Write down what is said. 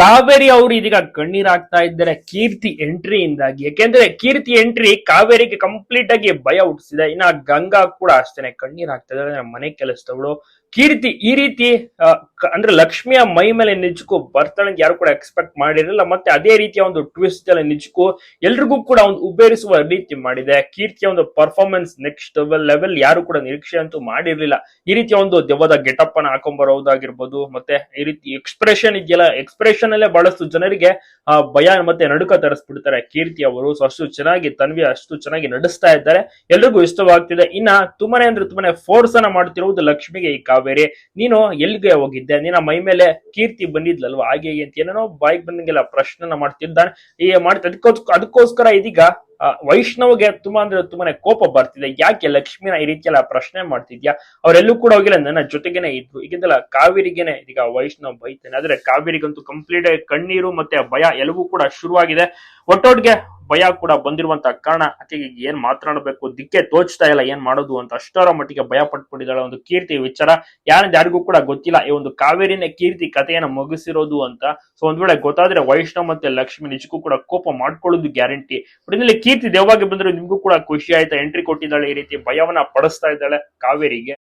ಕಾವೇರಿ ಅವರು ಇದೀಗ ಕಣ್ಣೀರಾಗ್ತಾ ಇದ್ದಾರೆ ಕೀರ್ತಿ ಎಂಟ್ರಿಯಿಂದಾಗಿ. ಯಾಕೆಂದ್ರೆ ಕೀರ್ತಿ ಎಂಟ್ರಿ ಕಾವೇರಿಗೆ ಕಂಪ್ಲೀಟ್ ಆಗಿ ಭಯ ಹುಟ್ಟಿಸಿದೆ. ಇನ್ನ ಗಂಗಾ ಕೂಡ ಅಷ್ಟೇನೆ ಕಣ್ಣೀರಾಗ್ತಾ ಇದ್ದಾರೆ. ಮನೆ ಕೆಲಸದವಳು ಕೀರ್ತಿ ಈ ರೀತಿ ಅಂದ್ರೆ ಲಕ್ಷ್ಮಿಯ ಮೈ ಮೇಲೆ ನಿಜಕ್ಕೂ ಬರ್ತಾಳೆ ಯಾರು ಕೂಡ ಎಕ್ಸ್ಪೆಕ್ಟ್ ಮಾಡಿರಲಿಲ್ಲ. ಮತ್ತೆ ಅದೇ ರೀತಿಯ ಒಂದು ಟ್ವಿಸ್ಟ್ ಅಲ್ಲಿ ನಿಜಕ್ಕೂ ಎಲ್ರಿಗೂ ಕೂಡ ಒಂದು ಉಬ್ಬೇರಿಸುವ ರೀತಿ ಮಾಡಿದೆ. ಕೀರ್ತಿಯ ಒಂದು ಪರ್ಫಾರ್ಮೆನ್ಸ್ ನೆಕ್ಸ್ಟ್ ಲೆವೆಲ್ ಯಾರು ಕೂಡ ನಿರೀಕ್ಷೆ ಅಂತೂ ಮಾಡಿರ್ಲಿಲ್ಲ. ಈ ರೀತಿಯ ಒಂದು ದೆವ್ವದ ಗೆಟಪ್ ಅನ್ನ ಹಾಕೊಂಡ್ಬರೋದಾಗಿರ್ಬೋದು ಮತ್ತೆ ಈ ರೀತಿ ಎಕ್ಸ್ಪ್ರೆಷನ್ ಇದೆಯಲ್ಲ ಎಕ್ಸ್ಪ್ರೆಷನ್ ಅಲ್ಲೇ ಬಹಳಷ್ಟು ಜನರಿಗೆ ಆ ಭಯ ಮತ್ತೆ ನಡುಕ ತರಿಸ್ಬಿಡ್ತಾರೆ. ಕೀರ್ತಿ ಅವರು ಅಷ್ಟು ಚೆನ್ನಾಗಿ ತನ್ವಿ ಅಷ್ಟು ಚೆನ್ನಾಗಿ ನಡೆಸ್ತಾ ಇದ್ದಾರೆ. ಎಲ್ರಿಗೂ ಇಷ್ಟವಾಗ್ತಿದೆ. ಇನ್ನ ತುಂಬಾನೇ ಅಂದ್ರೆ ತುಂಬಾನೇ ಫೋರ್ಸ್ ಅನ್ನ ಮಾಡ್ತಿರುವುದು ಲಕ್ಷ್ಮಿಗೆ ಈ ಕಾವೇರಿ. ನೀನು ಎಲ್ಲಿಗೆ ಹೋಗಿದ್ದೆ? ನಿನ್ನ ಮೈ ಮೇಲೆ ಕೀರ್ತಿ ಬಂದಿದ್ಲಲ್ವಾ? ಹಾಗೆ ಹೇಗೆ ಅಂತ ಏನೇನೋ ಬಾಯಿಗೆ ಬಂದಂಗೆಲ್ಲ ಪ್ರಶ್ನೆನ ಮಾಡ್ತಿದ್ದಾನೆ. ಈ ಮಾಡ್ತಾ ಅದಕ್ಕೋಸ್ಕರ ಅದಕ್ಕೋಸ್ಕರ ಇದೀಗ ವೈಷ್ಣವ್ಗೆ ತುಂಬಾ ಅಂದ್ರೆ ತುಂಬಾನೇ ಕೋಪ ಬರ್ತಿದೆ. ಯಾಕೆ ಲಕ್ಷ್ಮಿನ ಈ ರೀತಿ ಎಲ್ಲ ಪ್ರಶ್ನೆ ಮಾಡ್ತಿದ್ಯಾ? ಅವರೆಲ್ಲೂ ಕೂಡ ಹೋಗಿಲ್ಲ, ನನ್ನ ಜೊತೆಗೇನೆ ಇದ್ರು. ಈಗಿಂದಲ್ಲ ಕಾವೇರಿಗೆನೆ ಈಗ ವೈಷ್ಣವ್ ಬೈತಾನೆ. ಆದ್ರೆ ಕಾವೇರಿಗಂತೂ ಕಂಪ್ಲೀಟ್ ಆಗಿ ಕಣ್ಣೀರು ಮತ್ತೆ ಭಯ ಎಲ್ಲವೂ ಕೂಡ ಶುರುವಾಗಿದೆ. ಒಟ್ಟೊಟ್ಟಿಗೆ ಭಯ ಕೂಡ ಬಂದಿರುವಂತ ಕಾರಣ ಆಕೆಗೆ ಏನ್ ಮಾತನಾಡಬೇಕು? ದಿಕ್ಕೆ ತೋಚ್ತಾ ಇಲ್ಲ ಏನ್ ಮಾಡೋದು ಅಂತ ಅಷ್ಟರ ಮಟ್ಟಿಗೆ ಭಯ ಪಟ್ಕೊಂಡಿದ್ದಾಳೆ. ಒಂದು ಕೀರ್ತಿ ವಿಚಾರ ಯಾರಿಂದ ಯಾರಿಗೂ ಕೂಡ ಗೊತ್ತಿಲ್ಲ. ಈ ಒಂದು ಕಾವೇರಿನೇ ಕೀರ್ತಿ ಕಥೆಯನ್ನ ಮುಗಿಸಿರೋದು ಅಂತ. ಸೊ ಒಂದ್ ವೇಳೆ ಗೊತ್ತಾದ್ರೆ ವೈಷ್ಣವ್ ಮತ್ತೆ ಲಕ್ಷ್ಮಿ ನಿಜಕ್ಕೂ ಕೂಡ ಕೋಪ ಮಾಡ್ಕೊಳ್ಳೋದು ಗ್ಯಾರಂಟಿ. ಒಟ್ಟಿನಲ್ಲಿ ಕೀರ್ತಿ ದೇವಾಗಿ ಬಂದ್ರೆ ನಿಮ್ಗೂ ಕೂಡ ಖುಷಿ ಆಯ್ತಾ? ಎಂಟ್ರಿ ಕೊಟ್ಟಿದ್ದಾಳೆ ಈ ರೀತಿ ಭಯವನ್ನ ಪಡಿಸ್ತಾ ಇದ್ದಾಳೆ ಕಾವೇರಿಗೆ.